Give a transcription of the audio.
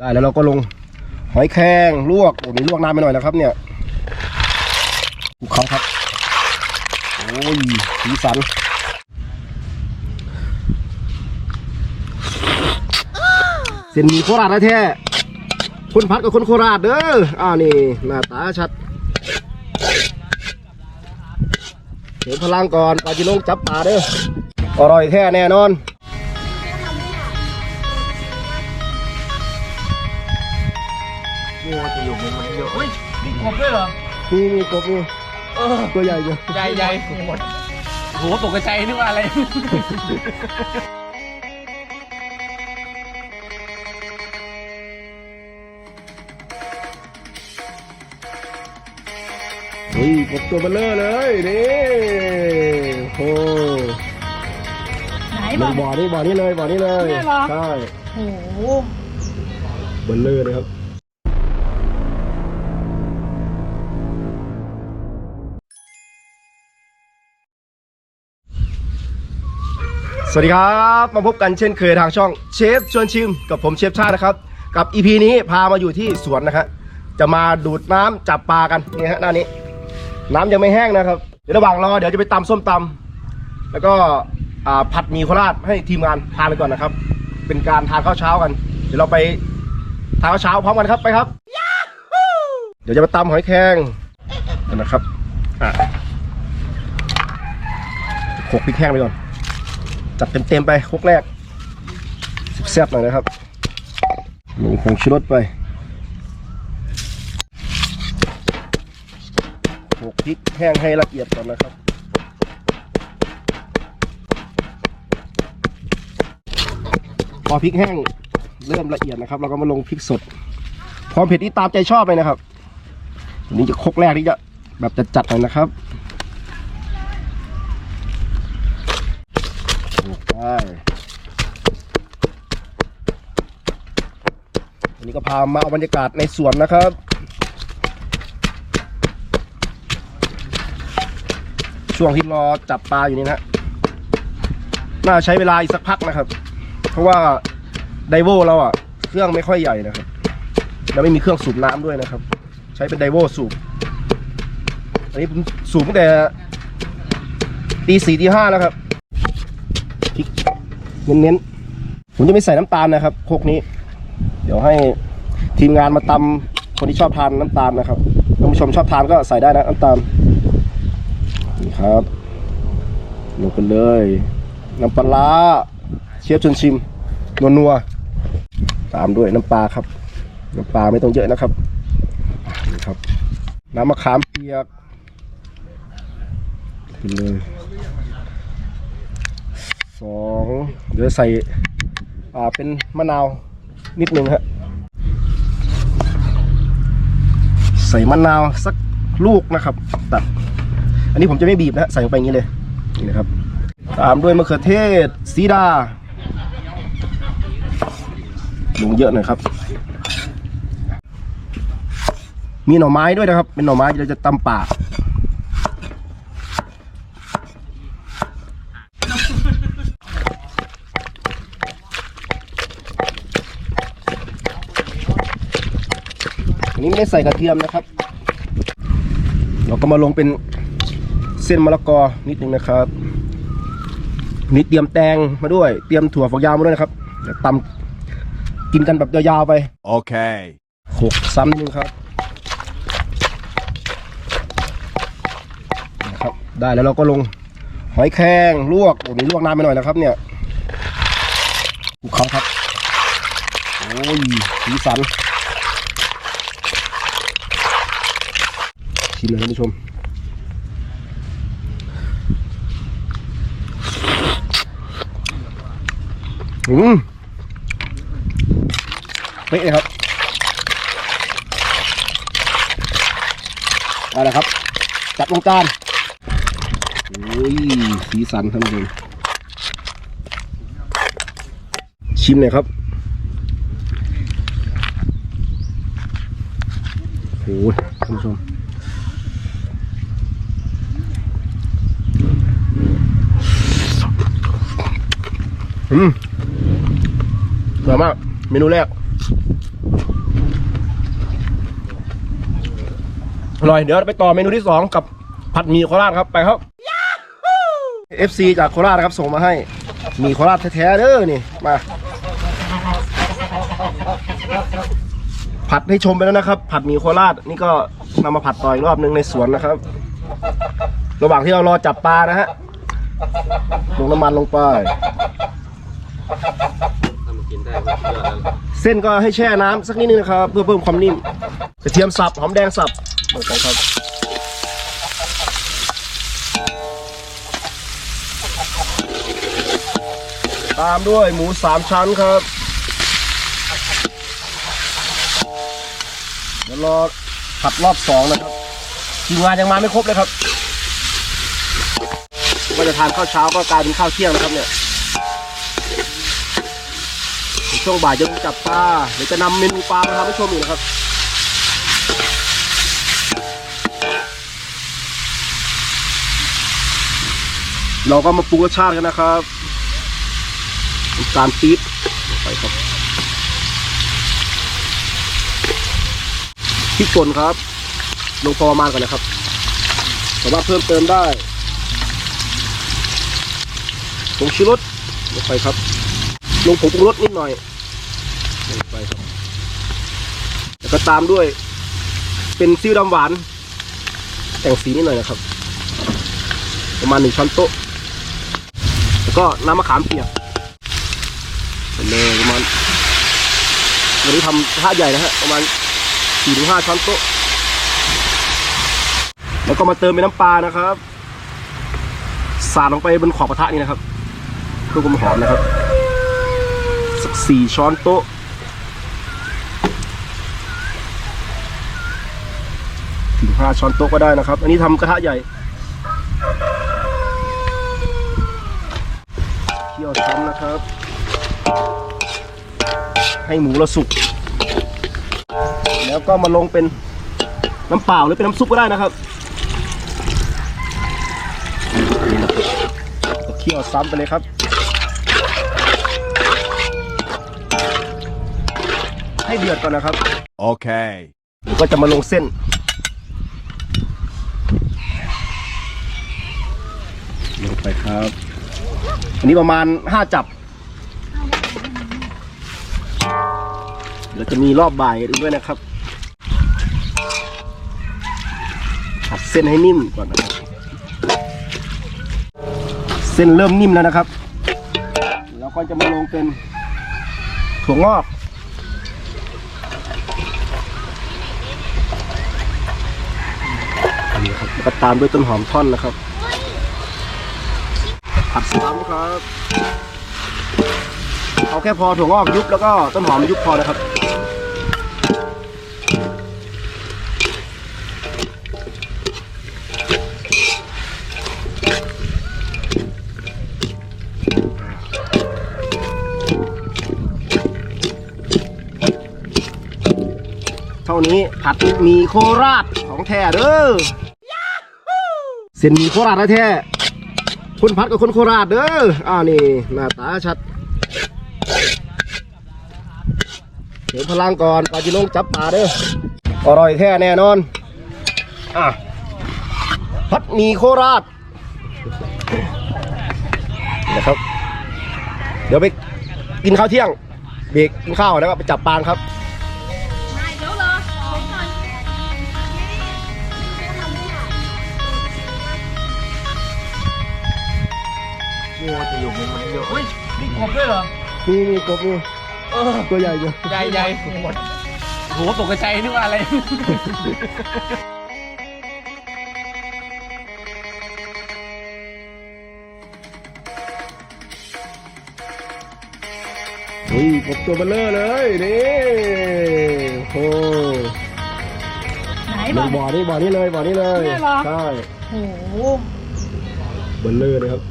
ได้แล้วเราก็ลงหอยแครงลวกโอ้นี่ลวกนานไปหน่อยนะครับเนี่ยภูเขาครับโอ้ยสีสันเส้นมีโคราชแท้ๆคนพัดกับคนโคราชเด้ออ้าวนี่หน้าตาชัดเห็นพลังก่อนก่อนจะลงจับปลาเด้ออร่อยแท้แน่นอน กบด้วยเหรอนี่มีกบนี่เออตัวใหญ่อยู่ใหญ่ใหญ่หมดโหตกใจนึกว่าอะไร เฮ้ยกบตัวเบลเลอร์เลยนี่โอ้ไหนลบอกงบ่อนี่บ่อนี่เลยบ่อนี่เลย เนี่ยเหรอ ใช่ โอ้โห เบลเลอร์เลยครับ สวัสดีครับ มาพบกันเช่นเคยทางช่องเชฟชวนชิม กับผมเชฟชาตินะครับ กับ EP นี้พามาอยู่ที่สวนนะครับจะมาดูดน้ำจับปลากันนี่ฮะหน้านี้ น้ำยังไม่แห้งนะครับ เดี๋ยวระหว่างรอเดี๋ยวจะไปตำส้มตำแล้วก็ผัดหมี่โคราชให้ทีมงานทานไปก่อนนะครับ เป็นการทานข้าวเช้ากัน เดี๋ยวเราไปทานข้าวเช้าพร้อมกันครับไปครับ เดี๋ยวจะไปตำหอยแครงกันนะครับอะโขลกพริกแห้งไปก่อน จัดเต็มๆไปครกแรกแซ่บหน่อยนะครับลงผงชูรสไปโขกพริกแห้งให้ละเอียดก่อนนะครับพอพริกแห้งเริ่มละเอียดนะครับ เราก็มาลงพริกสดความเผ็ดนี่ตามใจชอบเลยนะครับอันนี้จะคกแรกที่จะแบบจะจัดๆหน่อยนะครับ ไปอันนี้ก็พามาเอาบรรยากาศในสวนนะครับช่วงที่รอจับปลาอยู่นี่นะน่าใช้เวลาอีกสักพักนะครับ เพราะว่าไดโวเราอะ เครื่องไม่ค่อยใหญ่นะครับ แล้วไม่มีเครื่องสูบน้ำด้วยนะครับ ใช้เป็นไดโวสูบ อันนี้ผมสูบตั้งแต่ตีสี่ตีห้าแล้วครับ เน้นๆผมจะไม่ใส่น้ำตาลนะครับโคกนี้ เดี๋ยวให้ทีมงานมาตำคนที่ชอบทานน้ำตาลนะครับท่านผู้ชมชอบทานก็ใส่ได้นะน้ำตาลนี่ครับลงไปเลย น้ำปลาร้าเชฟชวนชิมนัวๆตามด้วยน้ำปลาครับ น้ำปลาไม่ต้องเยอะนะครับนี่ครับ น้ำมะขามเปียกไปเลย สองเดี๋ยวใส่อ่าเป็นมะนาวนิดนึงฮะใส่มะนาวสักลูกนะครับ ตัด อันนี้ผมจะไม่บีบนะใส่ลงไปอย่างนี้เลยนี่นะครับ ตามด้วยมะเขือเทศสีดาลงเยอะหน่อยครับ มีหน่อไม้ด้วยนะครับ เป็นหน่อไม้เราจะตำป่า นนี้ไม่ได้ใส่กระเทียมนะครับ เราก็มาลงเป็นเส้นมะละกอนิดนึงนะครับนี่เตรียมแตงมาด้วย เตรียมถั่วฝักยาวมาด้วยนะครับเดี๋ยวตำกินกันแบบยาวๆไป Okay. หกซ้ำนิดนึงครับนะครับ ได้แล้วเราก็ลงหอยแครงลวกโอ้นี่ลวกนานไปหน่อยนะครับ เนี่ยภูเขาครับ โอ้ยสีสัน ชิมเลยท่านผู้ชม อืมเป๊ะเลยครับเอาละครับ จัดลงจานโอ้ยสีสันท่านผู้ชมชิมเลยครับโอ้ยท่านผู้ชม อืมสวยมาก เมนูแรก อร่อย เดี๋ยวไปต่อเมนูที่สองกับผัดหมี่โคราชครับ ไปครับ FC จากโคราชครับ ส่งมาให้หมี่โคราชแท้ๆเด้อนี่ มา ผัดให้ชมไปแล้วนะครับ ผัดหมี่โคราชนี่ก็นำมาผัดต่อยรอบนึงในสวนนะครับ ระหว่างที่เรารอจับปลานะฮะลงน้ำมันลงไป เส้นก็ให้แช่น้ำสักนิดนึงนะครับ เพื่อเพิ่มความนิ่มกระเทียมสับหอมแดงสับลงไปครับ ตามด้วยหมูสามชั้นครับเดี๋ยวรอผัดรอบสองนะครับทีมงานยังมาไม่ครบเลยครับ ว่าจะทานข้าวเช้าก็กลายเป็นข้าวเที่ยงนะครับเนี่ย ช่วงบ่ายจะจับปลาเดี๋ยวจะนำเมนูปลามาทำให้ชมอีกนะครับเราก็มาปรุงรสชาติกันนะครับน้ำตาลปี๊บไปครับพริกป่นครับ ลงพอประมาณกันนะครับสามารถเพิ่มเติมได้ผงชูรสลงไปครับ ลงผงปรุงรสนิดหน่อย ไปครับแล้วก็ตามด้วย เป็นซีอิ๊วดำหวาน แต่งสีนิดหน่อยนะครับ ประมาณหนึ่งช้อนโต๊ะ แล้วก็น้ำมะขามเปียกไปเลยประมาณวันนี้ทำท่าใหญ่นะฮะประมาณสี่ถึงห้าช้อนโต๊ะ แล้วก็มาเติมเป็นน้ำปลานะครับ สาดลงไปบนขอบกระทะนี่นะครับเพื่อความหอมนะครับสักสี่ช้อนโต๊ะ ถึงห้าช้อนโต๊ะก็ได้นะครับ อันนี้ทำกระทะใหญ่เคี่ยวช้ำนะครับ ให้หมูเราสุก แล้วก็มาลงเป็นน้ำเปล่าหรือเป็นน้ำซุปก็ได้นะครับนี่นะครับก็เคี่ยวซ้ำไปเลยครับให้เดือดก่อนนะครับ Okay. แล้วก็จะมาลงเส้น ลง ไปครับ อันนี้ประมาณห้าจับ เดี๋ยวจะมีรอบบ่ายด้วยนะครับผัดเส้นให้นิ่มก่อนนะครับ เส้นเริ่มนิ่มแล้วนะครับ แล้วก็จะมาลงเป็นถั่วงอกอันนี้ครับแล้วก็ตามด้วยต้นหอมท่อนนะครับ ผัดซ้ำครับเอาแค่พอถั่วงอกยุบแล้วก็ต้นหอมยุบพอนะครับเท่านี้ผัดหมีโคราชของแท้เด้อเส้นหมีโคราชแท้ๆ คนผัดกับคนโคราชเด้ออ้านี่หน้าตาชัดเดี๋ยวพลังก่อนปลาจิลงจับปลาเด้ออร่อยแท้แน่นอนอะผัดหมีโคราชนะครับ เดี๋ยวไปกินข้าวเที่ยงเบรกกินข้าวแล้วก็ไปจับปลาครับ จะอยู่มุมมันเยอะเฮ้ยมีกบด้วยเหรอ นี่นี่กบนี่เออ ตัวใหญ่อยู่ใหญ่ใหญ่หมดโหตกใจนึกว่าอะไรเฮ้ยกบตัวเบลเลอร์เลยนี่โอ้ไหนลบอกงบ่อนี่บ่อนี่เลยบ่อนี่เลยเนี่ยเหรอ ใช่โอ้โห เบลเลอร์เลยครับ